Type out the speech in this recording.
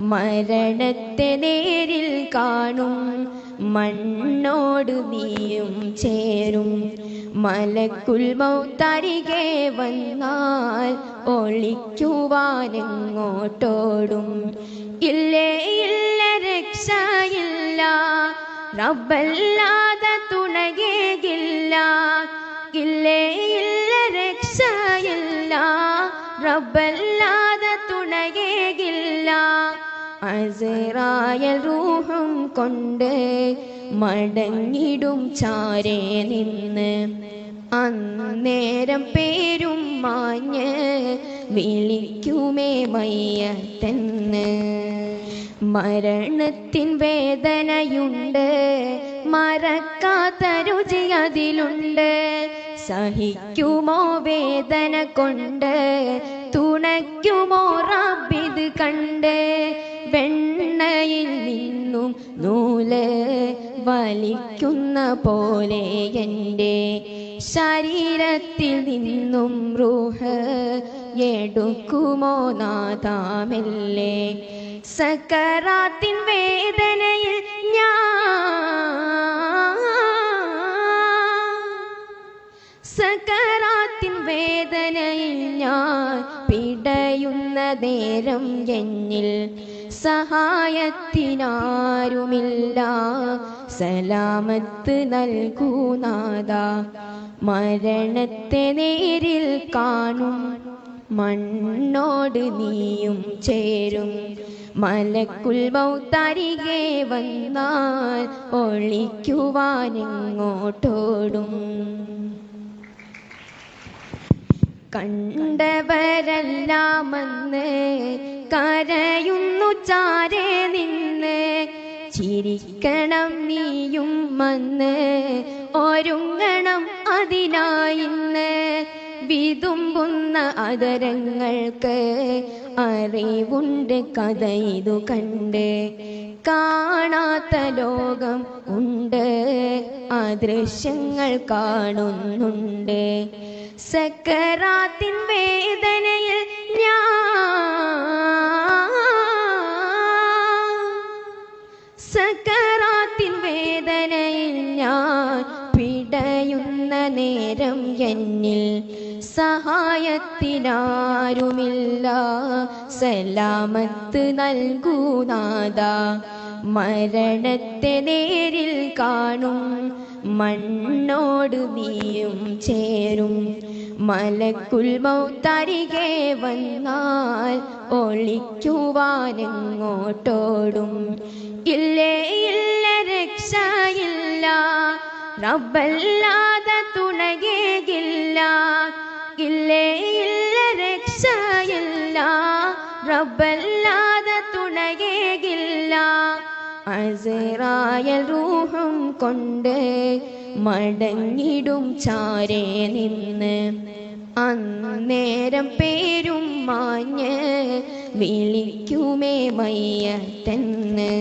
മരണത്തെ നേരിൽ കാണും. മണ്ണോട് നീയും ചേരും. മലക്കുൽ മൗത്തരികെ വന്നാൽ ഒളിക്കുവാനെങ്ങോട്ടോടും. ഇല്ലേ ഇല്ല രക്ഷയില്ല. റബ്ബല്ലാതെ തുണകേകില്ല. ഇല്ലേ ഇല്ല രക്ഷയില്ല. റബ്ബല്ലാതെ തുണകേകില്ല അസറായ റൂഹും കൊണ്ട് മടങ്ങിടും ചാരേ നിന്ന്. അന്നേരം പേരും മാഞ്ഞ് വിളിക്കുമേ മയ്യത്തെന്ന്. മരണത്തിൻ വേദനയുണ്ട് മറക്കാത്ത രുചി അതിലുണ്ട്. സഹിക്കുമോ വേദന കൊണ്ട്? തുണയ്ക്കുമോ റബ്ബിത് കണ്ട്? വെണ്ണയിൽ നിന്നും നൂൽ വലിക്കുന്ന പോലെ എന്റെ ശരീരത്തിൽ നിന്നും റൂഹ് എടുക്കുമോ നാദാമല്ലേ സക്കറാത്തിൻ വേദനയിൽ ഞാൻ സകറാത്തിൻ വേദനയിൽ ഞാൻ പിടയുന്ന നേരം എന്നിൽ സഹായത്തിനാരുമില്ല. സലാമത്ത് നൽകൂ നാദ മരണത്തെ നേരിൽ കാണും. മണ്ണോട് നീയും ചേരും. മലക്കുൽ മൗത്തരികെ വന്നാൽ ഒളിക്കുവാനെങ്ങോട്ടോടും കണ്ടവരെല്ലാം വന്ന് കരയുന്നു ചാരേ നിന്ന്. ചിരിക്കണം നീയും വന്ന് ഒരുങ്ങണം അതിനായിന്ന്. വിതുമ്പുന്ന അതരങ്ങൾക്ക് അറിവുണ്ട് കഥ ഇതു കണ്ട്. കാണാത്ത ലോകം ഉണ്ട് അദൃശ്യങ്ങൾ കാണുന്നുണ്ട്. സക്കറാത്തിൻ വേദനയിൽ ഞാൻ സക്കറാത്തിൻ വേദനയിൽ ഞാൻ പിടയുന്ന നേരം എന്നിൽ സഹായത്തിനാരുമില്ല. സലാമത്ത് നൽകൂനാഥ മരണത്തെ നേരിൽ കാണും. മണ്ണോട് നീയും ചേരും. മലക്കുൽ മൗത്തരികെ വന്നാൽ ഒളിക്കുവാനെങ്ങോട്ടോടും? ഇല്ലേ ഇല്ല രക്ഷയില്ല. റബ്ബല്ലാതെ അസറായ റൂഹും കൊണ്ട് മടങ്ങിടും ചാരേ നിന്ന്. അന്നേരം പേരും മാഞ്ഞ് വിളിക്കുമേ മയ്യത്തെന്ന്